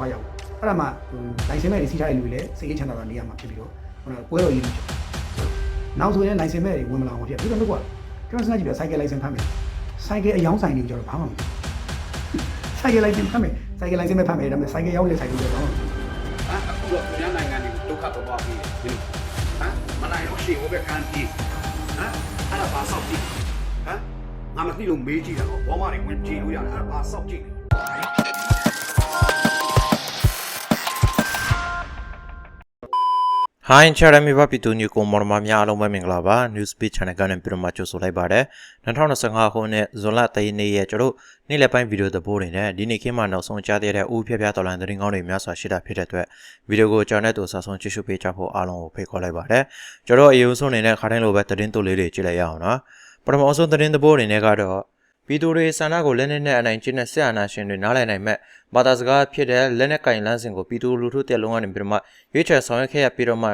သွားရောက်အဲ့ဒါမှလိုင်စင်မဲ့တွေစီးထားတဲ့လူတွေလည်းစိတ်အေးချမ်းသာတာနေရာမှာဖြစ်ပြီးတော့ဟိုပွဲတော်ရေးလို့နောက်ဆိုရင်လိုင်စင်မဲ့တွေဝင်မလာအောင်ဖြစ်ပြီးတော့တော့ကျွန်တော်စနေကြည့်ပြစိုက်ကယ်လိုင်စင်ဖမ်းမယ်စိုက်ကယ်အယောင်းဆိုင်တွေကျတော့ဘာမှမဖြစ်စိုက်ကယ်လိုင်စင်ဖမ်းမယ်စိုက်ကယ်လိုင်စင်မဲ့ဖမ်းမယ်ဒါပေမဲ့စိုက်ကယ်ရောက်တဲ့ဆိုင်တွေတော့ဘာမှမဖြစ်ဟမ်အခုတော့ပြည်နိုင်ငံတွေကိုဒုက္ခတော့ပါပြီဟမ်မနိုင်တော့ရှေ့ဟိုဘက်ကန်တီဟမ်အဲ့ဒါဘာဆောက်ကြည့်ဟမ်ငါမသိလို့မေးကြည့်တာတော့ဘောမတွေဝင်ကြည့်လို့ရတယ်အဲ့ဒါဘာဆောက်ကြည့်ဟို င်းချာရမီဘပီတူညကိုမော်မများအားလုံးပဲမင်္ဂလာပါ News Speed Channel ကနေပြန်မှကြိုဆိုလိုက်ပါတယ်2025ခုနှစ်ဇွန်လ3ရက်နေ့ရဲ့ကျွန်တော်နေ့လယ်ပိုင်းဗီဒီယိုသဘောတွေနဲ့ဒီနေ့ခင်းမှနောက်ဆုံးကြားသေးတဲ့ဦးဖျက်ဖျက်တော်လန်သတင်းကောင်းတွေများစွာရှိတာဖြစ်တဲ့အတွက်ဗီဒီယိုကိုကျွန်တော်နဲ့တူဆက်ဆုံးကြည့်ရှုပေးကြဖို့အားလုံးကိုဖိတ်ခေါ်လိုက်ပါတယ်ကျွန်တော်အရင်ဆုံးအနေနဲ့ခါတိုင်းလိုပဲသတင်းတူလေးတွေကြည့်လိုက်ရအောင်နော်ပထမဆုံးသတင်းသဘောတွေနဲ့ကတော့ ပြည်သူတွေဆန္ဒကိုလက်နက်နဲ့အနိုင်ကျင့်တဲ့ဆက်အာဏာရှင်တွေနားလည်နိုင်မဲ့ဘာသာစကားဖြစ်တဲ့လက်နက်ကင်လန်းစဉ်ကိုပြည်သူလူထုတက်လုံးကနေပြီးတော့မှရွေးချယ်ဆောင်ရွက်ခဲ့ရပြီးတော့မှ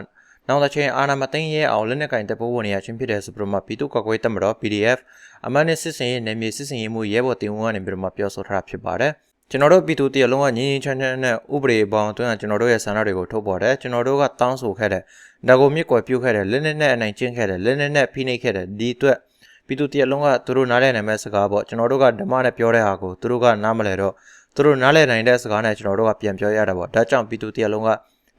နောက်တစ်ချိန်အာဏာမသိမ်းရဲအောင်လက်နက်ကင်တပ်ဖွဲ့ဝင်တွေရချင်းဖြစ်တဲ့ဆိုပြီးတော့မှပြည်သူ့ကွက်ကွဲတပ်မတော် PDF အမှန်နဲ့စစ်စင်ရေးနယ်မြေစစ်စင်ရေးမှုရဲဘော်တင်ဝန်ကနေပြီးတော့မှပြောဆိုထားတာဖြစ်ပါတယ်ကျွန်တော်တို့ပြည်သူတရလုံးကငြင်းငြင်းချမ်းချမ်းနဲ့ဥပဒေပေါင်းအတွင်းကကျွန်တော်တို့ရဲ့ဆန္ဒတွေကိုထုတ်ပေါ်တယ်ကျွန်တော်တို့ကတောင်းဆိုခဲ့တဲ့ဒါကိုမြစ်ကွယ်ပြုတ်ခဲ့တဲ့လက်နက်နဲ့အနိုင်ကျင့်ခဲ့တဲ့လက်နက်နဲ့ဖိနှိပ်ခဲ့တဲ့ဒီအတွက် ပြည်သူတရလုံးကသူတို့နားလည်နိုင်မဲ့စကားပေါ့ကျွန်တော်တို့ကဓမ္မနဲ့ပြောတဲ့ဟာကိုသူတို့ကနားမလဲတော့သူတို့နားလည်နိုင်တဲ့စကားနဲ့ကျွန်တော်တို့ကပြန်ပြောရတာပေါ့ဒါကြောင့်ပြည်သူတရလုံးက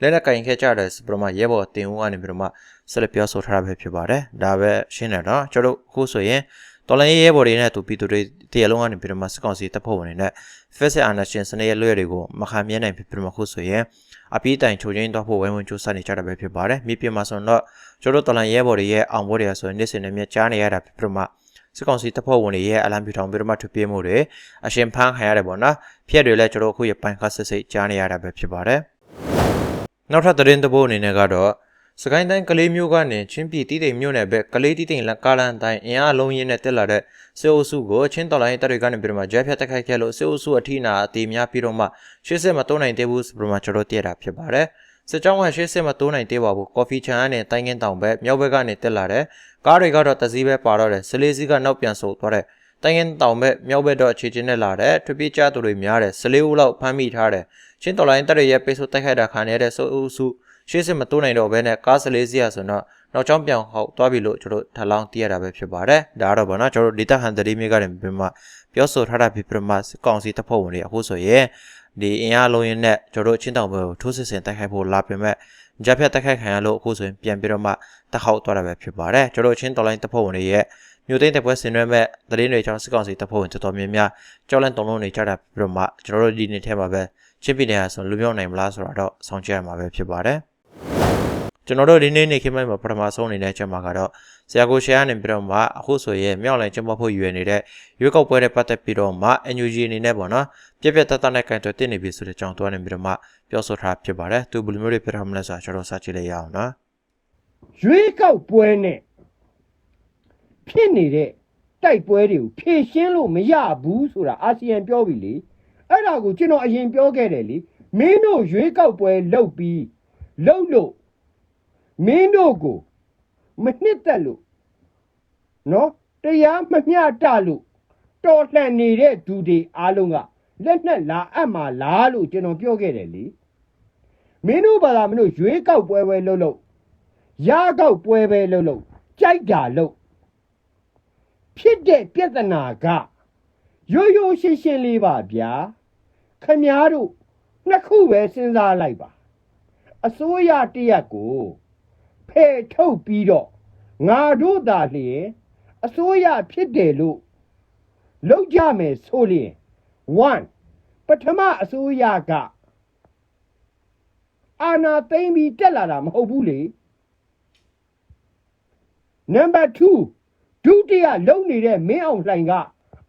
လက်နက်ကင်ခဲ့ကြတယ်ဆိုပြီးတော့မှရဲဘော်တင်ဦးကနေပြီးတော့မှဆက်လက်ပြောဆိုထားတာပဲဖြစ်ပါတယ်ဒါပဲရှင်းတယ်နော်ကျွန်တော်တို့အခုဆိုရင် တော်လိုင်းရဲဘော်တွေနဲ့သူပြည်သူတွေတရလုံးကနေပြီးတော့မှစစ်ကောင်စီတပ်ဖွဲ့ဝင်တွေနဲ့ Face Annation စနေရဲ့လွှဲတွေကိုမခံမြဲနိုင်ဖြစ်ပြီးတော့မှခုဆိုရင်အပီးတိုင်ချိုချင်းတော့ဖို့ဝိုင်းဝန်းကြိုးစားနေကြတာပဲဖြစ်ပါတယ်မြေပြင်မှာဆိုတော့ကျွန်တော်တို့တော်လိုင်းရဲဘော်တွေရဲ့အောင်ပွဲတွေဆိုရင်နေ့စဉ်နဲ့မြကြားနေရတာဖြစ်ပြီးတော့မှစစ်ကောင်စီတပ်ဖွဲ့ဝင်တွေရဲ့အလံပြထောင်ပြီးတော့မှထွပြေးမှုတွေအရှင်ဖမ်းခံရတယ်ပေါ့နော်ဖျက်တွေလည်းကျွန်တော်အခုရပိုင်းခါစစ်စစ်ကြားနေရတာပဲဖြစ်ပါတယ်နောက်ထပ်သတင်းတစ်ပုဒ်အနေနဲ့ကတော့ စကိုင်းတိုင်းကလေးမျိုးကနေချင်းပြည်တီးတိမ်မြို့နယ်ဘက်ကလေးတီးတိမ်လက်ကားလန်တိုင်းအင်အားလုံးရင်းနဲ့တက်လာတဲ့စေအိုစုကိုချင်းတော်လိုင်းတပ်တွေကနေပြီးတော့မှဂျက်ဖြတ်တက်ခိုက်ခဲ့လို့စေအိုစုအထိနာအသေးများပြီးတော့မှရှေ့ဆက်မတိုးနိုင်သေးဘူးဆိုပြီးတော့မှကျွန်တော်တည့်တာဖြစ်ပါတယ်စစ်ကြောင်းကရှေ့ဆက်မတိုးနိုင်သေးပါဘူးကော်ဖီချန်နဲ့တိုင်းကင်းတောင်ဘက်မြောက်ဘက်ကနေတက်လာတဲ့ကားတွေကတော့တစည်းပဲပါတော့တယ်စလေးစီးကနောက်ပြန်ဆုတ်သွားတဲ့တိုင်းကင်းတောင်ဘက်မြောက်ဘက်တော့အခြေချင်းနဲ့လာတဲ့ထွပြေးကြသူတွေများတယ်စလေးဦးလောက်ဖမ်းမိထားတယ်ချင်းတော်လိုင်းတပ်တွေရဲ့ပိတ်ဆို့တိုက်ခိုက်တာခံရတဲ့စေအိုစု ရှေ့စစ်မတိုးနိုင်တော့ဘဲနဲ့ကားစလေးစီးရဆိုတော့နောက်ကျောင်းပြောင်ဟောက်သွားပြီလို့ကျွန်တော်ထပ်လောင်းသိရတာပဲဖြစ်ပါတယ်ဒါကတော့ဗောနော်ကျွန်တော်ဒေတာဟန်တရီမီကနေပြမပြောဆိုထားတာဖြစ်ပြမစကောင်စီတပ်ဖွဲ့ဝင်တွေအခုဆိုရင်ဒီအင်အားလုံးရင်းနဲ့ကျွန်တော်ချင်းတောင်ဘက်ကိုထိုးစစ်ဆင်တိုက်ခိုက်ဖို့လာပြင်မဲ့ဂျက်ဖြတ်တိုက်ခိုက်ခံရလို့အခုဆိုရင်ပြန်ပြီးတော့မှတက်ခေါက်သွားတာပဲဖြစ်ပါတယ်ကျွန်တော်ချင်းတော်လိုင်းတပ်ဖွဲ့ဝင်တွေရဲ့မြို့သိမ်းတပ်ပွဲဆင်နွှဲမဲ့သတင်းတွေကြောင့်စစ်ကောင်စီတပ်ဖွဲ့ဝင်တော်တော်များများကြောက်လန့်တုံလုံးနေကြတာပြီးတော့မှကျွန်တော်တို့ဒီနေ့ထဲမှာပဲချင်းပြည်နယ်ဟာဆိုလူမျိုးနိုင်မလားဆိုတာတော့စောင့်ကြည့်ရမှာပဲဖြစ်ပါတယ် ကျွန်တော်တို့ဒီနေ့နေ့ခင်းပိုင်းမှာပထမဆုံးအနေနဲ့ချက်မှာကတော့ဆရာကိုရှယ်ကနေပြီးတော့မှအခုဆိုရင်မြောက်လိုင်းကျမဖို့ရွယ်နေတဲ့ရွေးကောက်ပွဲနဲ့ပတ်သက်ပြီးတော့မှ NUG အနေနဲ့ပေါ့နော်ပြက်ပြက်တတ်တတ်နဲ့ကန်တွယ်တင်နေပြီဆိုတဲ့အကြောင်းသွားနေပြီးတော့မှပြောဆိုထားဖြစ်ပါတယ်သူဘယ်လိုမျိုးတွေပြထားမလဲဆိုတာကျွန်တော်စကြည့်လိုက်ရအောင်နော်ရွေးကောက်ပွဲနဲ့ဖြစ်နေတဲ့တိုက်ပွဲတွေကိုဖြည့်ရှင်းလို့မရဘူးဆိုတာအာဆီယံပြောပြီလေအဲ့ဒါကိုကျွန်တော်အရင်ပြောခဲ့တယ်လေမင်းတို့ရွေးကောက်ပွဲလုပ်ပြီးလုပ်လို့ မင်းတို့ကိုမနှစ်သက်လို့နော်တရားမမျှတလို့တော်လှန်နေတဲ့သူတွေအားလုံးကလက်နက်လာအပ်မှာလားလို့ကျွန်တော်ပြောခဲ့တယ်လေမင်းတို့ဘာသာမင်းတို့ရွေးကောက်ပွဲပဲလုပ်လို့ရကောက်ပွဲပဲလို့လို့ကြိုက်တာလို့ဖြစ်တဲ့ပြဿနာကရိုးရိုးရှင်းရှင်းလေးပါဗျာခမားတို့နှစ်ခုပဲစဉ်းစားလိုက်ပါအစိုးရတရက်ကိုဖ ယ်ထုတ်ပြီးတော့ငါတို့သာလျှင်အစိုးရဖြစ်တယ်လို့လောက်ကြမယ်ဆိုလျင်1ပထမအစိုးရကအာနာသိမ့်ပြီးတက်လာတာမဟုတ်ဘူးလေနံပါတ်2ဒုတိယလုံနေတဲ့မင်းအောင်လှိုင်က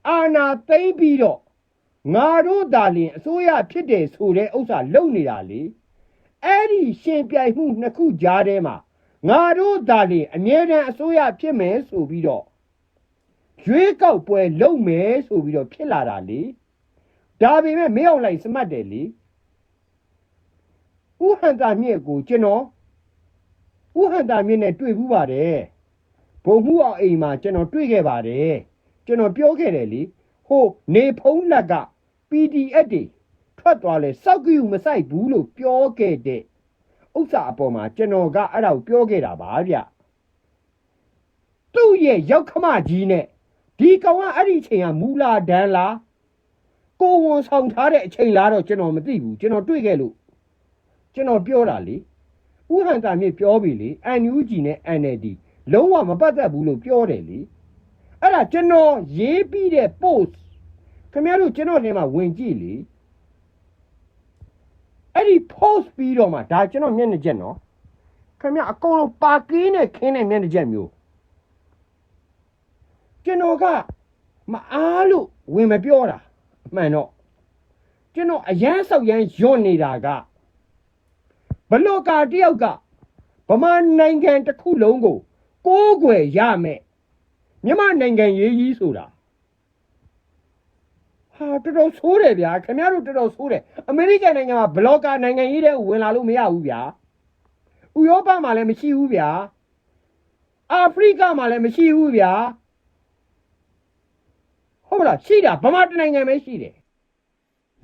အာနာသိမ့်ပြီးတော့ငါတို့သာလျှင်အစိုးရဖြစ်တယ်ဆိုတဲ့ဥစ္စာလုံနေတာလေအဲ့ဒီရှင်ပြိုင်မှုနှစ်ခုကြားထဲမှာ ငါတို့သာလျှင်အမြဲတမ်းအစိုးရဖြစ်မယ်ဆိုပြီးတော့ရွေးကောက်ပွဲလုံမယ်ဆိုပြီးတော့ဖြစ်လာတာလေဒါပေမဲ့မင်းအောင်လှိုင်စမှတ်တယ်လေဥဟန္တာမြင့်ကိုကျွန်တော်ဥဟန္တာမြင့်နဲ့တွေ့ဘူးပါတယ်ဘုံမှုအောင်အိမ်မှာကျွန်တော်တွေ့ခဲ့ပါတယ်ကျွန်တော်ပြောခဲ့တယ်လေဟိုနေဖုံးလက်က PDF တွေထွထွက်သွားလဲစောက်ကြည့်မဆိုင်ဘူးလို့ပြောခဲ့တဲ့ ဥစ္စာအပေါ်မှာကျွန်တော်ကအဲ့ဒါကိုပြောခဲ့တာပါဗျသူ့ရဲ့ရောက်ခမကြီးနဲ့ဒီကောင်ကအဲ့ဒီအချိန်ကမူလာဒန်းလားကိုဝန်ဆောင်ထားတဲ့အချိန်လားတော့ကျွန်တော်မသိဘူးကျွန်တော်တွေ့ခဲ့လို့ကျွန်တော်ပြောတာလေဥဟန်တာမြင့်ပြောပြီလေ NUG နဲ့ NLD လုံးဝမပတ်သက်ဘူးလို့ပြောတယ်လေအဲ့ဒါကျွန်တော်ရေးပြီးတဲ့ post ခင်ဗျားတို့ကျွန်တော်ထဲမှာဝင်ကြည့်လေ အဲ့ဒီ post ပြီးတော့မှဒါကျွန်တော်မျက်နှာချက်နော်ခင်ဗျာအကုန်လုံးပါကင်းနဲ့ခင်းတဲ့မျက်နှာချက်မျိုးကျွန်တော်ကမအားလို့ဝင်မပြောတာအမှန်တော့ကျွန်တော်အရန်ဆောက်ရန်ယွတ်နေတာကဘလော့ကာတယောက်ကဗမာနိုင်ငံတစ်ခုလုံးကိုကိုးကွယ်ရမယ်မြန်မာနိုင်ငံရေးကြီးဆိုတာ ဟာတော်တော်ဆိုးတယ်ဗျာခင်ဗျားတို့တော်တော်ဆိုးတယ်အမေရိကန်နိုင်ငံမှာဘလော့ကာနိုင်ငံရေးတဲ့ဝင်လာလို့မရဘူးဗျာဥရောပမှာလည်းမရှိဘူးဗျာအာဖရိကမှာလည်းမရှိဘူးဗျာဟုတ်မလားရှိတာဗမာတနိုင်ငံပဲရှိတယ်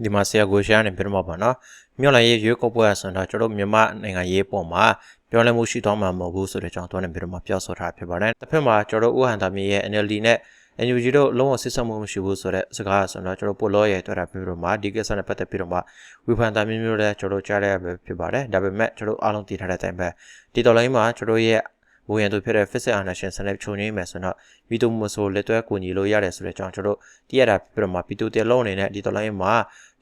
ဒီမှာဆရာကိုရှားနေပြတော့မှာပါနော်မြို့လိုက်ရေးရွေးကောက်ပွဲဆိုတော့ကျွန်တော်တို့မြန်မာနိုင်ငံရေးပုံမှာပြောင်းလဲမှုရှိတော့မှာမဟုတ်ဘူးဆိုတဲ့ကြောင့်တွန်းနေပြတော့မှာပြောဆိုထားဖြစ်ပါတယ်တစ်ဖက်မှာကျွန်တော်တို့ဥဟန်တာမီရဲ့ NLD နဲ့ NUG တို့လုံးဝဆစ်ဆက်မှုမရှိဘူးဆိုတဲ့စကားဆိုတော့ကျွန်တော်ပိုလောရဲ့တွေ့တာပြတော့မှာဒီကိစ္စနဲ့ပတ်သက်ပြီးတော့မှဝေဖန်တာမျိုးမျိုးလည်းကျွန်တော်ကြားရပဲဖြစ်ပါတယ်ဒါပေမဲ့ကျွန်တော်အားလုံးတည်ထားတဲ့အတိုင်းပဲဒီတော်လိုင်းမှာကျွန်တော်ရဲ့ဘိုးရန်တို့ဖြစ်တဲ့ Physics Nation စနစ်ချုံငင်းမယ်ဆိုတော့ဗီတိုမဆိုလက်တွဲကူညီလို့ရတယ်ဆိုတဲ့အကြောင်းကျွန်တော်တည်ရတာပြတော့မှာဗီတိုတဲလုံးအနေနဲ့ဒီတော်လိုင်းမှာ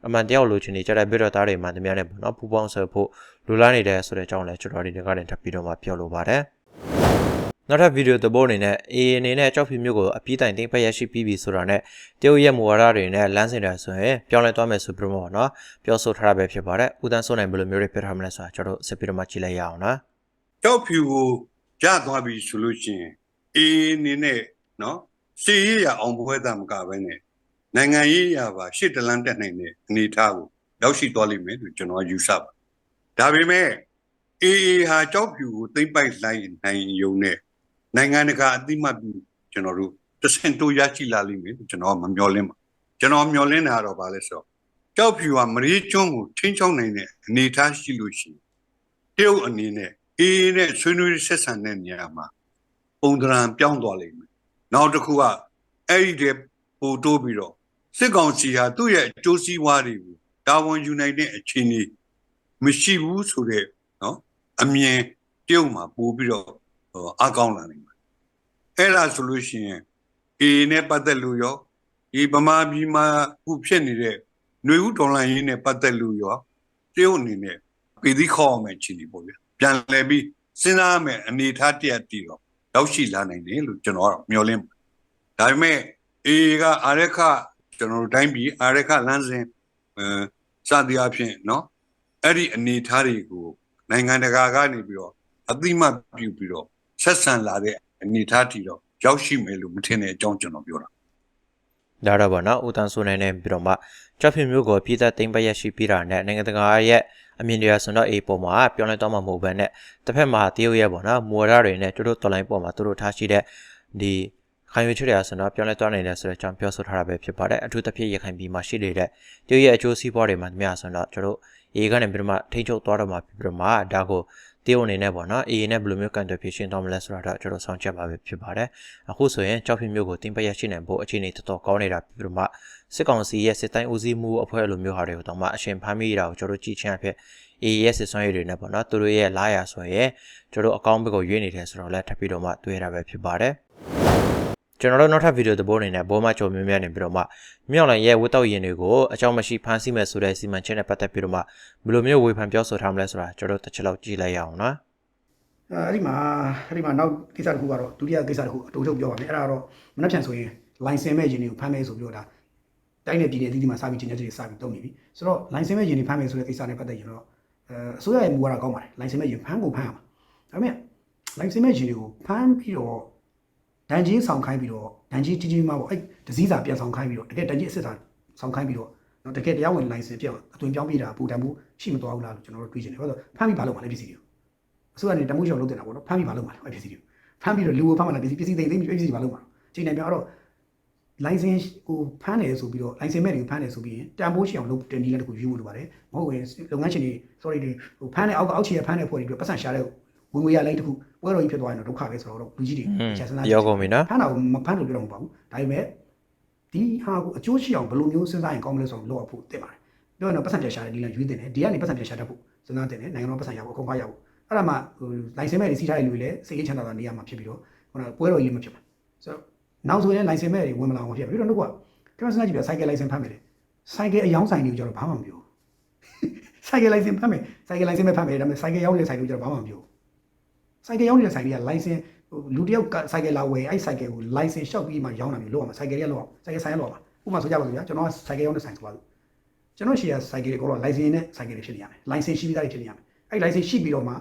အမှန်တရားလိုချင်နေကြတဲ့ဘီတော့သားတွေမှတများနဲ့ပေါ့နော်ပူပေါင်းဆွဲဖို့လူလာနေတယ်ဆိုတဲ့အကြောင်းလည်းကျွန်တော်ဒီနေ့ကနေထပ်ပြီးတော့မှပြောလိုပါတယ် နောက်ထပ်ဗီဒီယိုသဘောအနေနဲ့ AA အနေနဲ့ကြောက်ဖြူမျိုးကိုအပြီးတိုင်သိမ့်ဖက်ရရှိပြီးပြီဆိုတာနဲ့တရုတ်ရဲ့မူဝါဒတွေနဲ့လမ်းစဉ်တွေဆိုရင်ပြောင်းလဲသွားမယ်ဆိုပြီးတော့ပေါ့နော်ပြောဆိုထားတာပဲဖြစ်ပါတယ်ဦးတန်းစိုးနိုင်ဘယ်လိုမျိုးတွေပြထားမလဲဆိုတာကျွန်တော်တို့ဆက်ပြီးတော့မှကြည့်လိုက်ရအောင်နော်ကြောက်ဖြူကိုရသွားပြီဆိုလို့ရှိရင်အေးအနေနဲ့နော်စီရရအောင်ပွဲသားမကပဲနဲ့နိုင်ငံရေးရပါရှစ်တလန်းတက်နိုင်တဲ့အနေအထားကိုရောက်ရှိသွားလိမ့်မယ်လို့ကျွန်တော်ယူဆပါဒါပေမဲ့အေးအေးဟာကြောက်ဖြူကိုသိမ့်ပိုက်လိုက်နိုင်ရုံနဲ့ နိုင်ငံတကာအသိမှတ်ပြုကျွန်တော်တို့တဆင့်တိုးရရှိလာလိမ့်မယ်လို့ကျွန်တော်ကမမျှော်လင့်ပါကျွန်တော်မျှော်လင့်တာတော့ဗာလဲဆိုတော့ကြောက်ဖြူကမရေကျွန်းကိုချင်းချောင်းနိုင်တဲ့အနေအထားရှိလို့ရှိရင်တရုတ်အနေနဲ့အေးနဲ့ဆွေးနွေးဆက်ဆံတဲ့နေရာမှာပုံသဏ္ဍာန်ပြောင်းသွားလိမ့်မယ်။နောက်တစ်ခုကအဲ့ဒီတဲ့ပို့တိုးပြီးတော့စစ်ကောင်စီဟာသူ့ရဲ့အကျိုးစီးပွားတွေကိုတာဝန်ယူနိုင်တဲ့အခြေအနေမရှိဘူးဆိုတဲ့နော်အမြင်တရုတ်မှာပို့ပြီးတော့ ဟိုအကောင်းလာနိုင်တယ်။အဲ့ဒါဆိုလို့ရှိရင်အေးနဲ့ပတ်သက်လို့ရောဒီဗမာပြည်မှာခုဖြစ်နေတဲ့ຫນွေဦးဒေါ်လာရင်းနဲ့ပတ်သက်လို့ရောတရုတ်အနေနဲ့ပြည်သီးခေါ်အောင်မယ်ချီနေပေါ့ဗျာ ပြန်လည်ပြီးစဉ်းစားမယ်အနေအထားတရက်တည်တော့ရောက်ရှိလာနိုင်တယ်လို့ကျွန်တော်ကတော့မျှော်လင့်ပါတယ်ဒါပေမဲ့အေကအာရခကျွန်တော်တို့တိုင်းပြည်အာရခလမ်းစဉ်အဲစသည်အဖြစ်เนาะအဲ့ဒီအနေအထားတွေကိုနိုင်ငံတကာကနေပြီးတော့အတိမတ်ပြုပြီးတော့ ဆက်ဆံလာတဲ့အနေအထားတည်တော့ရောက်ရှိမယ်လို့မထင်တဲ့အကြောင်းကျွန်တော်ပြောတာဒါတော့ဗောနော်ဦးတန်းစိုးနိုင်နေပြီးတော့မှကြောက်ဖြူမျိုးကိုပြည်သက်သိမ့်ပက်ရရှိပြီးတာနဲ့နိုင်ငံတကာရဲ့အမြင်တွေကဆိုတော့အေးပေါ်မှာပြောင်းလဲတော့မှမဟုတ်ဘဲနဲ့တစ်ဖက်မှာတရုတ်ရဲ့ဗောနော်မူဝါဒတွေနဲ့တို့တို့တော်လိုင်းပေါ်မှာတို့တို့ထားရှိတဲ့ဒီခိုင်ရွေချွတ်ရဆိုတော့ပြောင်းလဲသွားနိုင်တယ်ဆိုတဲ့အကြောင်းပြောဆိုထားတာပဲဖြစ်ပါတယ်အထူးသဖြင့်ရခိုင်ပြည်မှာရှိနေတဲ့တရုတ်ရဲ့အကျိုးစီးပွားတွေမှာတမရဆိုတော့တို့တို့အေးကနေပြီးတော့မှထိန်းချုပ်သွားတော့မှပြီးတော့မှဒါကို တရုတ်အနေနဲ့ပေါ့နော်အေးနဲ့ဘယ်လိုမျိုးကန်တယ်ဖြစ်ရှင်းတော့မလဲဆိုတာတော့ကျွန်တော်ဆောင်ချက်ပါပဲဖြစ်ပါတယ်အခုဆိုရင်ကြောက်ဖြူမျိုးကိုတင်ပက်ရရှိနိုင်ဖို့အခြေအနေတော်တော်ကောင်းနေတာပြီးတော့မှစစ်ကောင်စီရဲ့စစ်တိုင်းဦးစီးမှုအဖွဲ့လိုမျိုးဟာတွေကိုတော့မှအရှင်ဖမ်းမိတာကိုကျွန်တော်ကြည့်ချင်းအဖြစ် AES စစ်ဆွမ်းရည်တွေနဲ့ပေါ့နော်သူတို့ရဲ့လာရဆိုရင်ကျွန်တော်အကောင့်ဘက်ကိုရွေးနေတယ်ဆိုတော့လည်းထပ်ပြီးတော့မှတွေ့ရတာပဲဖြစ်ပါတယ် ကျွန်တော်တို့နောက်ထပ်ဗီဒီယိုသဘောအနေနဲ့ဘောမချုံမြမြနေပြီးတော့မှမြောက်လိုင်းရဲ့ဝတ်တောက်ရင်တွေကိုအကြောင်းမရှိဖမ်းဆီးမယ်ဆိုတဲ့စီမံချက်နဲ့ပတ်သက်ပြီးတော့မှဘယ်လိုမျိုးဝေဖန်ပြောဆိုထားမလဲဆိုတာကျွန်တော်တို့တစ်ချက်လောက်ကြည့်လိုက်ရအောင်နော်အဲအဲ့ဒီမှာအဲ့ဒီမှာနောက်ကိစ္စတစ်ခုကတော့ဒုတိယကိစ္စတစ်ခုအတူတူပြောပါမယ်အဲ့ဒါကတော့မနှက်ဖြန်ဆိုရင် license မဲ့ယင်တွေကိုဖမ်းမယ်ဆိုပြီးတော့ဒါတိုင်းနယ်ပြည်နယ်အသီးသီးမှာစပြီးချင်းချင်းတွေစပြီးတုံးနေပြီဆိုတော့ license မဲ့ယင်တွေဖမ်းမယ်ဆိုတဲ့ကိစ္စနဲ့ပတ်သက်ရင်တော့အဲအစိုးရရဲ့မူဝါဒကောင်းပါတယ် license မဲ့ယင်ဖမ်းကိုဖမ်းရမှာဒါပေမဲ့ license မဲ့ယင်တွေကိုဖမ်းပြီးတော့ ဒဏ်ကြီးဆောင်ခိုင်းပြီးတော့ဒဏ်ကြီးကြီးကြီးမှပေါ့အဲ့ဒစည်းစာပြန်ဆောင်ခိုင်းပြီးတော့တကယ်ဒဏ်ကြီးအစ်စ်စာဆောင်ခိုင်းပြီးတော့နော်တကယ်တရားဝင် license ပြောင်းအသွင်ပြောင်းပြတာပူတံမှုရှိမသွားဘူးလားလို့ကျွန်တော်တို့တွေးချင်တယ်ဘာလို့ဖမ်းပြီးဘာလုပ်မှာလဲပစ္စည်းတွေအစိုးရနေတမှုရှောင်လုပ်တင်တာပေါ့နော်ဖမ်းပြီးမလုပ်မှာလဲအဲ့ပစ္စည်းတွေဖမ်းပြီးတော့လူကိုဖမ်းမှလာပစ္စည်းပစ္စည်းသိမ့်သိမ့်ပြီးပစ္စည်းတွေမလုပ်မှာချိန်နေပြောတော့ license ကိုဖမ်းတယ်ဆိုပြီးတော့ license မဲ့တွေကိုဖမ်းတယ်ဆိုပြီးရင်တန်ဖိုးရှိအောင်လုပ်တင်နည်းလည်းတစ်ခုယူလို့ပါတယ်မဟုတ်ရင်လုပ်ငန်းရှင်တွေ sorry တွေဟိုဖမ်းတဲ့အောက်ကအောက်ခြေရဖမ်းတဲ့ဖွဲ့တွေအတွက်ပတ်စံရှာတဲ့ ဝင်ငွေရလိုက်တစ်ခုပွဲတော်ကြီးဖြစ်သွားရင်တော့ဒုက္ခပဲဆိုတော့လူကြီးတွေอืมချက်စဉ်းစားပြောကုန်ပြီနော်ဖမ်းတာကိုမဖမ်းလို့ပြောတော့မပေါ့ဘူးဒါပေမဲ့ဒီဟာကိုအကျိုးရှိအောင်ဘယ်လိုမျိုးစဉ်းစားရင်ကောင်းမလဲဆိုတော့လောက်ဖို့တင်ပါတယ်ပြောရင်တော့ပတ်စံပြရှာတဲ့ဒီလန်ရွေးတင်တယ်ဒီကနေပတ်စံပြရှာတတ်ဖို့စဉ်းစားတင်တယ်နိုင်ငံတော်ပတ်စံရဖို့အကုန်ကားရဖို့အဲ့ဒါမှဟို license မဲ့တွေစီးထားတဲ့လူတွေလည်းစိတ်အေးချမ်းသာသာနေရမှာဖြစ်ပြီးတော့ဟိုပွဲတော်ကြီးမဖြစ်မှာဆိုတော့နောက်ဆိုရင် license မဲ့တွေဝင်မလာအောင်ဖြစ်ပြီးတော့တော့ကကျွန်တော်စဉ်းစားကြည့်ပြ cycle license ဖမ်းမယ်လေ cycle အယောင်းဆိုင်တွေကိုကျတော့ဘာမှမပြော cycle license ဖမ်းမယ် cycle license မဲ့ဖမ်းမယ်ဒါပေမဲ့ cycle ရောက်နေတဲ့ဆိုင်တွေကျတော့ဘာမှမပြော cycle ရောက်နေတဲ့ဆိုင်တွေက license ဟိုလူတယောက်က cycle လာဝယ်အဲ့ cycle ကို license ရှောက်ပြီးမှရောင်းတာမျိုးလုပ်ရမှာ cycle တွေကလုပ်အောင် cycle ဆိုင်ရလုပ်အောင်ဥပမာဆိုကြပါစို့ဗျာကျွန်တော်က cycle ရောက်တဲ့ဆိုင်ဆိုပါစို့ကျွန်တော်ရှိရ cycle တွေကတော့ license နဲ့ cycle တွေဖြစ်နေရမယ် license ရှိပြီးသားတွေဖြစ်နေရမယ်အဲ့ license ရှိပြီးတော့မှ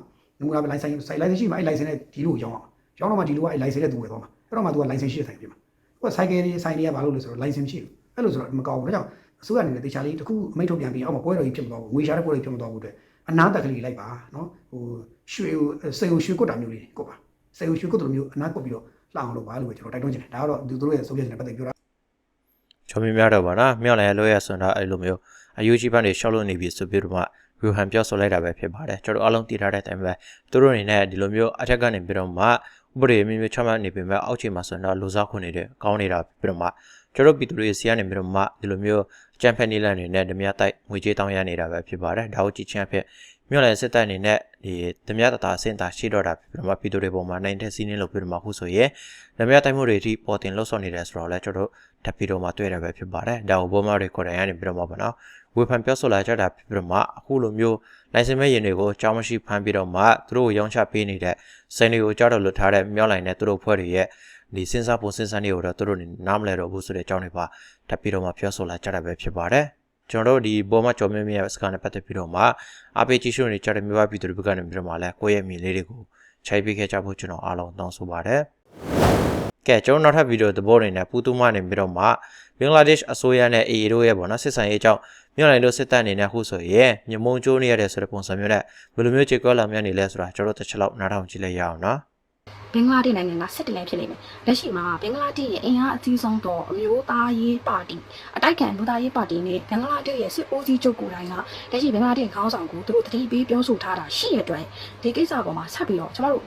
ငွေက license license ရှိမှအဲ့ license နဲ့ဒီလိုရောင်းအောင်ရောင်းတော့မှဒီလိုကအဲ့ license နဲ့သူဝယ်သွားမှာအဲ့တော့မှ तू က license ရှိတဲ့ဆိုင်ဖြစ်မှာဟို cycle တွေဆိုင်တွေကဘာလို့လဲဆိုတော့ license မရှိဘူးအဲ့လိုဆိုတော့မကောင်းဘူးဒါကြောင့်အစိုးရအနေနဲ့တေချာလေးတစ်ခုအမိန့်ထုတ်ပြန်ပြီးအောက်မှာပွဲတော်ကြီးဖြစ်မသွားဘူးငွေရှာတဲ့ပွဲတော်ကြီးဖြစ်မသွားဘူးအတွက် အနာတက်ကလေးလိုက်ပါနော်ဟိုရွှေကိုစေကိုရွှေကုတ်တာမျိုးလေးကုတ်ပါစေကိုရွှေကုတ်တယ်မျိုးအနာကုတ်ပြီးတော့လှအောင်လုပ်ပါလို့ပဲကျွန်တော်တိုက်တွန်းချင်တယ်ဒါကတော့သူတို့ရဲ့ဆုံးဖြတ်ချက်နဲ့ပတ်သက်ပြီးပြောတာချောမင်းများတော့ဗောနော်မြောက်လည်းလို့ရဆွန်တာအဲ့လိုမျိုးအယူကြီးပန်းတွေရှောက်လို့နေပြီဆိုပြီးတော့မှရူဟန်ပြောဆိုလိုက်တာပဲဖြစ်ပါတယ်ကျွန်တော်အားလုံးတည်ထားတဲ့အတိုင်းပဲသူတို့အနေနဲ့ဒီလိုမျိုးအထက်ကနေပြီးတော့မှဥပဒေမျိုးမျိုးချမှတ်နေပြီမဲ့အောက်ခြေမှာဆိုတော့လူစားခွင့်နေတဲ့ကောင်းနေတာပြီးတော့မှ ကျွန်တော်ပြည်သူတွေစီကနေပြီးတော့မှဒီလိုမျိုးချမ်ပီယံနီလန်တွေနဲ့ဓမြတိုက်ငွေကြေးတောင်းရနေတာပဲဖြစ်ပါတယ်ဒါကိုကြည့်ချင်းအဖြစ်မြောက်လည်းစစ်တပ်အနေနဲ့ဒီဓမြတတာအစင်တာရှိတော့တာပြီးတော့မှပြည်သူတွေပေါ်မှာနိုင်တဲ့စီးနှင်းလို့ပြီးတော့မှခုဆိုရင်ဓမြတိုက်မှုတွေအထိပေါ်တင်လှုပ်ဆောင်နေတယ်ဆိုတော့လည်းကျွန်တော်ဓပီတော်မှာတွေ့ရပဲဖြစ်ပါတယ်ဒါကိုဘောမတွေခေါ်တယ်ရနေပြီးတော့မှပေါ့နော်ဝေဖန်ပြောဆိုလာကြတာဖြစ်ပြီးတော့မှအခုလိုမျိုးလိုင်စင်မဲ့ရင်တွေကိုအကြောင်းမရှိဖမ်းပြီးတော့မှသူတို့ကိုရောင်းချပေးနေတဲ့စိန်တွေကိုကြောက်တော့လွတ်ထားတဲ့မြောက်လိုင်နဲ့သူတို့ဖွဲ့တွေရဲ့ ဒီစဉ်းစားပုံစဉ်းစားနေကိုတော့သူတို့နားမလဲတော့ဘူးဆိုတဲ့အကြောင်းတွေပါဓပီတော်မှာပြောဆိုလာကြတာပဲဖြစ်ပါတယ်ကျွန်တော်တို့ဒီဘောမကျော်မင်းမြတ်စကားနဲ့ပတ်သက်ပြီးတော့မှအပေးကြည့်ရှုနေကြတဲ့မြို့ပြည်သူတွေဘက်ကနေပြီးတော့မှလည်းကိုယ့်ရဲ့မြေလေးတွေကိုခြိုက်ပေးခဲ့ကြဖို့ကျွန်တော်အားလုံးတောင်းဆိုပါတယ်ကဲကျွန်တော်နောက်ထပ်ဗီဒီယိုသဘောတွေနဲ့ပူတူမနေပြီးတော့မှဘင်္ဂလားဒေ့ရှ်အစိုးရနဲ့ AA တို့ရဲ့ပေါ့နော်စစ်ဆန်ရေးအကြောင်းမြို့နယ်တို့စစ်တပ်အနေနဲ့အခုဆိုရင်မြမုံကျိုးနေရတဲ့ဆိုတဲ့ပုံစံမျိုးနဲ့ဘယ်လိုမျိုးခြေကွက်လာများနေလဲဆိုတာကျွန်တော်တို့တစ်ချက်လောက်နားထောင်ကြည့်လိုက်ရအောင်နော် ဘင်္ဂလားဒေ့ရှ်နိုင်ငံကစစ်တလဲဖြစ်နေမယ်လက်ရှိမှာဘင်္ဂလားဒေ့ရှ်ရဲ့အင်အားအကြီးဆုံးတော့အမျိုးသားရေးပါတီအတိုက်ခံအမျိုးသားရေးပါတီနဲ့ဘင်္ဂလားဒေ့ရှ်ရဲ့စစ်ဦးစီးချုပ်ကိုယ်တိုင်ကလက်ရှိဘင်္ဂလားဒေ့ရှ်ခေါင်းဆောင်ကိုသူတို့တတိပေးပြောဆိုထားတာရှိရတဲ့အတွက်ဒီကိစ္စပေါ်မှာဆက်ပြီးတော့ကျမတို့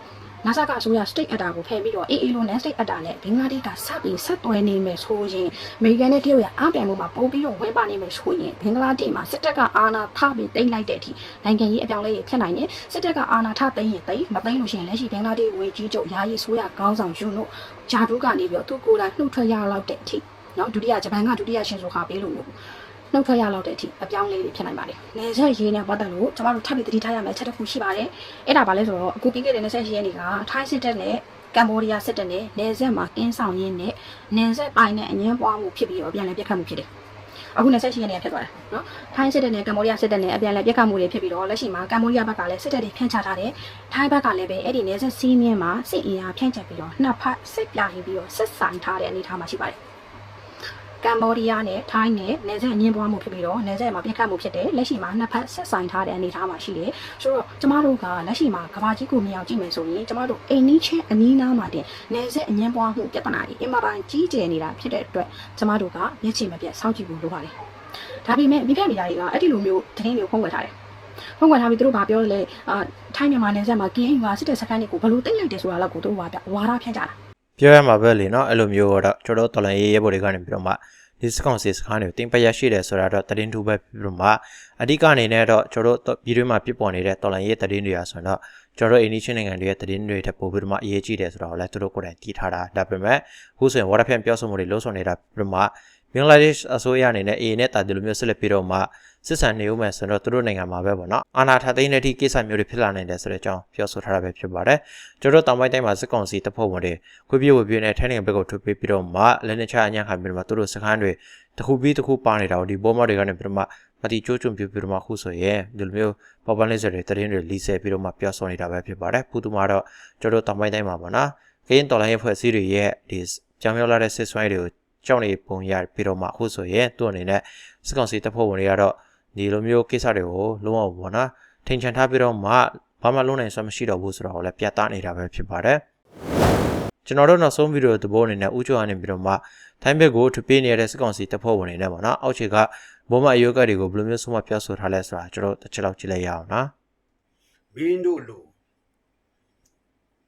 နာဆာကအစိုးရ state actor ကိုဖယ်ပြီးတော့ AA လို non state actor နဲ့ဘင်္ဂလားဒေ့ရှ်ကဆက်ပြီးဆက်သွယ်နေမယ်ဆိုရင်အမေရိကန်နဲ့တရုတ်ရဲ့အားပြိုင်မှုမှာပုံပြီးတော့ဝင်ပါနေမယ်ဆိုရင်ဘင်္ဂလားဒေ့ရှ်မှာစစ်တပ်ကအာဏာထပြီးတိမ့်လိုက်တဲ့အထိနိုင်ငံရေးအပြောင်းအလဲတွေဖြစ်နိုင်တယ်စစ်တပ်ကအာဏာထသိမ်းရင်သိမ်းမသိမ်းလို့ရှိရင်လက်ရှိဘင်္ဂလားဒေ့ရှ်ဝေကြီးချုပ်ယာယီဆိုရခေါင်းဆောင်ယူနိုဂျာဒူးကနေပြီးတော့သူကိုယ်တိုင်နှုတ်ထွက်ရလောက်တဲ့အထိနော်ဒုတိယဂျပန်ကဒုတိယရှင်ဆိုခါပေးလို့မျိုး နှုတ်ထွက်ရလောက်တဲ့အထိအပြောင်းလဲတွေဖြစ်နိုင်ပါတယ်။နေဆက်ရေးနဲ့ပတ်သက်လို့ကျမတို့ထပ်ပြီးတတိထားရမယ့်ချက်တစ်ခုရှိပါတယ်။အဲ့ဒါဘာလဲဆိုတော့အခုပြီးခဲ့တဲ့28ရက်နေ့ကထိုင်းစစ်တပ်နဲ့ကမ္ဘောဒီးယားစစ်တပ်နဲ့နေဆက်မှာကင်းဆောင်ရင်းနဲ့နေဆက်ပိုင်းနဲ့အငင်းပွားမှုဖြစ်ပြီးတော့ပြန်လည်ပြတ်ခတ်မှုဖြစ်တယ်။အခု28ရက်နေ့ဖြစ်သွားတယ်နော်။ထိုင်းစစ်တပ်နဲ့ကမ္ဘောဒီးယားစစ်တပ်နဲ့အပြန်အလှန်ပြတ်ခတ်မှုတွေဖြစ်ပြီးတော့လက်ရှိမှာကမ္ဘောဒီးယားဘက်ကလည်းစစ်တပ်တွေဖြန့်ချထားတယ်။ထိုင်းဘက်ကလည်းပဲအဲ့ဒီနေဆက်စီးမြင်းမှာစစ်အင်အားဖြန့်ချပြီးတော့နှစ်ဖက်စစ်ပြာဟင်းပြီးတော့စစ်ဆိုင်ထားတဲ့အနေအထားမှာရှိပါတယ်။ ကမ္ဘောဒီးယားနဲ့ထိုင်းနဲ့နယ်စပ်အငင်းပွားမှုဖြစ်ပြီးတော့နယ်စပ်မှာပြစ်ခတ်မှုဖြစ်တယ်လက်ရှိမှာနှစ်ဖက်ဆက်ဆိုင်ထားတဲ့အနေအထားမှာရှိတယ်ဆိုတော့ကျမတို့ကလက်ရှိမှာကဘာကြီးကိုမြင်အောင်ကြည့်မယ်ဆိုရင်ကျမတို့အိမ်နီးချင်းအနီးနားမှာတင်နယ်စပ်အငင်းပွားမှုပြဿနာတွေအင်မတန်ကြီးကျယ်နေတာဖြစ်တဲ့အတွက်ကျမတို့ကမျက်ခြေမပြတ်စောင့်ကြည့်ဖို့လိုပါတယ်ဒါပေမဲ့မိဖက်နေရာတွေကအဲ့ဒီလိုမျိုးသတင်းတွေကိုဖုံးကွယ်ထားတယ်ဖုံးကွယ်ထားပြီးသူတို့ဗာပြောလဲအာထိုင်းမြန်မာနယ်စပ်မှာကင်းရွာစစ်တဲ့စခန်းတွေကိုဘယ်လိုသိမ့်လိုက်တယ်ဆိုတာတော့ကိုသူတို့ဗာပြဝါဒဖြန့်ကြတာ ပြောရမှာပဲလေနော်အဲ့လိုမျိုးတော့ကျွန်တော်တော်လိုင်းရေးရဲဘော်တွေကနေပြီးတော့မှဒီစကောင်စီစကားတွေကိုတင်ပရရှိတယ်ဆိုတာတော့တရင်တူပဲပြီးတော့မှအဓိကအနေနဲ့တော့ကျွန်တော်တို့ပြည်တွင်းမှာဖြစ်ပေါ်နေတဲ့တော်လိုင်းရေးတရင်တွေရာဆိုတော့ကျွန်တော်တို့အိန္ဒိယနိုင်ငံတွေရဲ့တရင်တွေထပ်ပို့ပြီးတော့မှအရေးကြီးတယ်ဆိုတော့လည်းသူတို့ကိုယ်တိုင်တည်ထားတာဒါပေမဲ့အခုဆိုရင်ဝါရဖြန့်ပြောဆိုမှုတွေလှုံ့ဆော်နေတာပြီးတော့မှဘင်္ဂလားဒေ့ရှ်အစိုးရအနေနဲ့ A နဲ့တာဒီလိုမျိုးဆက်လက်ပြီးတော့မှ စစ်ဆန်နေဦးမယ်ဆိုတော့သူတို့နိုင်ငံမှာပဲပေါ့နော်အာဏာထသိမ်းတဲ့အထိကိစ္စမျိုးတွေဖြစ်လာနိုင်တယ်ဆိုတဲ့အကြောင်းပြောဆိုထားတာပဲဖြစ်ပါတယ်ကျွန်တော်တောင်ပိုင်းတိုင်းမှာစစ်ကောင်စီတပ်ဖွဲ့ဝင်တွေခွေပြေဝပြေနဲ့ထိုင်းနိုင်ငံဘက်ကိုထွက်ပြေးပြီးတော့မှလက်နက်ချအညံ့ခံပြီးတော့မှသူတို့စခန်းတွေတစ်ခုပြီးတစ်ခုပါနေတာကိုဒီဘောမတွေကနေပြီးတော့မှမတိကျိုးချုံပြပြီးတော့မှခုဆိုရင်ဒီလိုမျိုးပေါ်ပန်လေးစတွေတရင်တွေလီဆယ်ပြီးတော့မှပြောဆိုနေတာပဲဖြစ်ပါတယ်ပူတူမှာတော့ကျွန်တော်တောင်ပိုင်းတိုင်းမှာပေါ့နော်ကရင်တော်လိုင်းရဲ့ဖွဲ့စည်းတွေရဲ့ဒီကြောင်ရောက်လာတဲ့စစ်စွမ်းတွေကိုကြောက်နေပုံရပြီးတော့မှအခုဆိုရင်သူ့အနေနဲ့စစ်ကောင်စီတပ်ဖွဲ့ဝင်တွေကတော့ ဒီလိုမျိုးကိစ္စတွေကိုလုံးဝပေါ့နော်ထိန်ချန်ထားပြီးတော့မှဘာမှလုံးနိုင်စွမ်းမရှိတော့ဘူးဆိုတော့လည်းပြတ်သားနေတာပဲဖြစ်ပါတယ်ကျွန်တော်တို့နောက်ဆုံးဗီဒီယိုသဘောအနေနဲ့ဥကြိုအနေပြီးတော့မှထိုင်းဘက်ကိုထွပြေးနေတဲ့စစ်ကောင်စီတပ်ဖွဲ့ဝင်တွေနဲ့ပေါ့နော်အောက်ခြေကဘုံမအယုတ်ကတွေကိုဘယ်လိုမျိုးဆုံးမပြောဆိုထားလဲဆိုတာကျွန်တော်တစ်ချက်လောက်ကြည့်လိုက်ရအောင်နော်မင်းတို့လို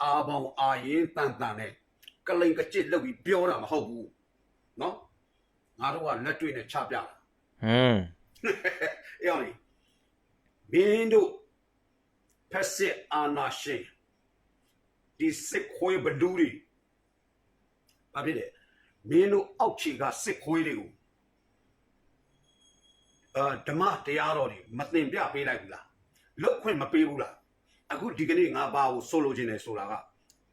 အာဘောင်အာရင်တန်တန်နဲ့ကလိန်ကကြစ်လောက်ပြီးပြောတာမဟုတ်ဘူးနော်ငါတို့ကလက်တွေ့နဲ့ချပြတာဟွန်း အေးအောင်လေမင်းတို့ဖက်စစ်အာနာရှင်ဒီစစ်ခွေးဘဒူးတွေဘာဖြစ်လဲမင်းတို့အောက်ခြေကစစ်ခွေးတွေကိုအာဓမ္မတရားတော်တွေမသင်ပြပေးလိုက်ဘူးလားလုတ်ခွင့်မပေးဘူးလားအခုဒီကနေ့ငါဘာကိုဆိုလိုချင်တယ်ဆိုတာက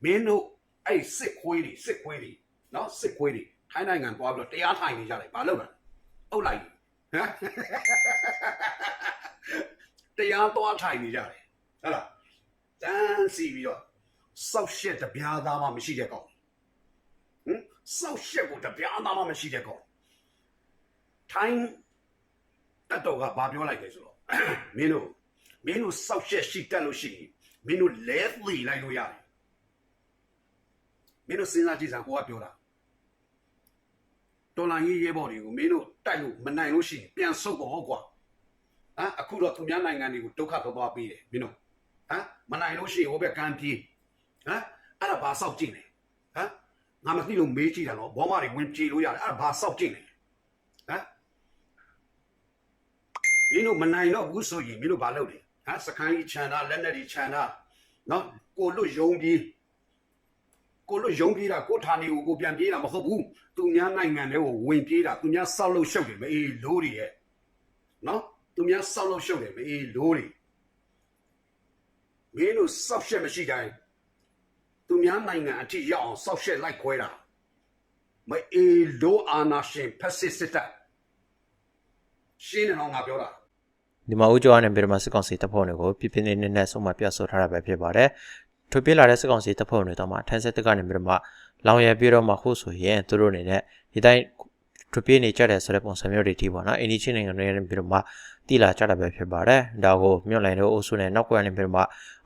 မင်းတို့အဲ့စစ်ခွေးတွေစစ်ခွေးတွေနော်စစ်ခွေးတွေထိုင်းနိုင်ငံသွားပြီးတော့တရားထိုင်နေကြတယ်ဘာလုပ်လဲအုပ်လိုက်ဟမ် တရားသွားထိုင်နေကြတယ်ဟုတ်လားတန်းစီပြီးတော့စောက်ရှက်တပြားသားမှမရှိတဲ့ကောင်ဟမ်စောက်ရှက်ကိုတပြားသားမှမရှိတဲ့ကောင်ထိုင်းတတ်တော်ကဘာပြောလိုက်လဲဆိုတော့မင်းတို့မင်းတို့စောက်ရှက်ရှိတတ်လို့ရှိရင်မင်းတို့လဲလှီလိုက်လို့ရတယ်မင်းတို့စဉ်းစားကြည့်စမ်းကိုကပြောတာ တော်လိုင်းရေးရဲဘော်တွေကိုမင်းတို့တိုက်လို့မနိုင်လို့ရှိရင်ပြန်ဆုတ်တော့ကွာဟမ်အခုတော့သူများနိုင်ငံတွေကိုဒုက္ခသွားသွားပေးတယ်မင်းတို့ဟမ်မနိုင်လို့ရှိရင်ဟိုဘက်ကမ်းပြေးဟမ်အဲ့ဒါဘာဆောက်ကြည့်လဲဟမ်ငါမသိလို့မေးကြည့်တာနော်ဘောမတွေဝင်ပြေးလို့ရတယ်အဲ့ဒါဘာဆောက်ကြည့်လဲဟမ်မင်းတို့မနိုင်တော့ဘူးဆိုရင်မင်းတို့ဘာလုပ်လဲဟမ်စကိုင်းကြီးခြံတာလက်နဲ့ကြီးခြံတာနော်ကိုလွတ်ယုံပြေး ကိုလွတ်ယုံပြေးတာကိုဌာနေကိုကိုပြန်ပြေးတာမဟုတ်ဘူးသူများနိုင်ငံတွေကိုဝင်ပြေးတာသူများဆောက်လို့ရှုပ်တယ်မအေးလို့တွေရဲ့နော်သူများစောက်လို့ရှုပ်တယ်မအေးလို့တွေမင်းတို့စောက်ရှက်မရှိတိုင်းသူများနိုင်ငံအထိရောက်အောင်စောက်ရှက်လိုက်ခွဲတာမအေးလို့အာနာရှင်ဖက်စစ်စစ်တပ်ရှင်းနေတော့ငါပြောတာဒီမှာဥကြိုအနေပြီးတော့မှစစ်ကောင်စီတပ်ဖွဲ့တွေကိုပြပြနေနေနဲ့ဆုံးမပြဆိုထားတာပဲဖြစ်ပါတယ် ထွပြေးလာတဲ့စစ်ကောင်စီတပ်ဖွဲ့တွေတော့မှထိုင်းစစ်တပ်ကနေပြီးတော့မှလောင်ရပြီးတော့မှခုဆိုရင်သူတို့အနေနဲ့ဒီတိုင်းထွပြေးနေကြတဲ့ဆိုတဲ့ပုံစံမျိုးတွေထိပေါ့နော်အင်းဒီချင်းနိုင်ငံတွေနဲ့ပြီးတော့မှတိလာကြတာပဲဖြစ်ပါတယ်ဒါကိုမြွန့်လိုင်းတို့အုပ်စုနဲ့နောက်ကွယ်နေပြီးတော့မှ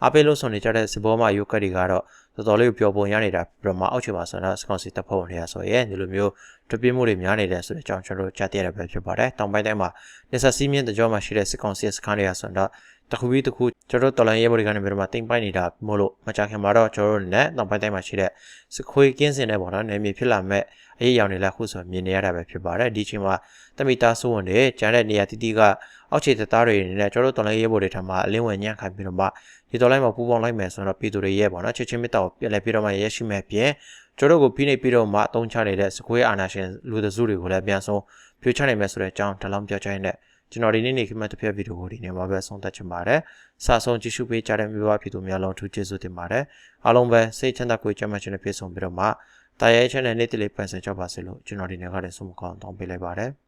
အပေးလို့ဆိုနေကြတဲ့စဘောမယုတ်ကတ်တွေကတော့တော်တော်လေးပျော်ပုံရနေတာပြီးတော့မှအောက်ချေမှာဆိုတော့စစ်ကောင်စီတပ်ဖွဲ့တွေကဆိုရင်ဒီလိုမျိုးထွပြေးမှုတွေများနေတယ်ဆိုတဲ့အကြောင်းကျွန်တော်တို့ကြားသိရတာပဲဖြစ်ပါတယ်တောင်ပိုင်းတိုင်းမှာနေဆက်စီးမြင့်တကြောမှာရှိတဲ့စစ်ကောင်စီစခန်းတွေကဆိုတော့ တခုပြီးတခုကျွန်တော်တော်လိုင်းရဲဘော်တွေကနေပြီးတော့မှတင်ပိုက်နေတာမို့လို့မကြခင်မှာတော့ကျွန်တော်တို့နဲ့နောက်ပိုင်းတိုင်းမှာရှိတဲ့စခွေးကင်းစင်တဲ့ပေါ့နော်နယ်မြေဖြစ်လာမဲ့အရေးအရောင်တွေလည်းခုဆိုမြင်နေရတာပဲဖြစ်ပါတယ်ဒီချိန်မှာတမိသားစုဝင်တွေကျန်တဲ့နေရာတီးတီးကအောက်ခြေတပ်သားတွေအနေနဲ့ကျွန်တော်တို့တော်လိုင်းရဲဘော်တွေထံမှာအလင်းဝင်ညံ့ခိုင်ပြီးတော့မှဒီတော်လိုင်းမှာပူပေါင်းလိုက်မယ်ဆိုတော့ပြည်သူတွေရဲ့ပေါ့နော်ချစ်ချင်းမေတ္တာကိုပြန်လဲပြီးတော့မှရရှိမဲ့ပြင်ကျွန်တော်တို့ကိုဖိနှိပ်ပြီးတော့မှအသုံးချနေတဲ့စခွေးအာနာရှင်လူသစုတွေကိုလည်းပြန်ဆုံးဖြိုချနိုင်မယ်ဆိုတဲ့အကြောင်းတလုံးပြောချင်တဲ့ ကျွန်တော်ဒီနေ့နေခမတစ်ဖက်ဗီဒီယိုကိုဒီနေ့မှာပဲဆုံးသက်ချင်ပါတယ်။စာဆုံးကြည့်ရှုပေးကြတဲ့မျိုးပါပြည်သူများလုံးထူးကျေးဇူးတင်ပါတယ်။အားလုံးပဲစိတ်ချမ်းသာကိုကြမ်းမှချင်တဲ့ပြေဆုံးပြီးတော့မှတာရဲချမ်းတဲ့နေ့တလေးပန်ဆင်ကြပါစေလို့ကျွန်တော်ဒီနေ့ကလည်းဆုံးမကောင်းတောင်းပေးလိုက်ပါတယ်။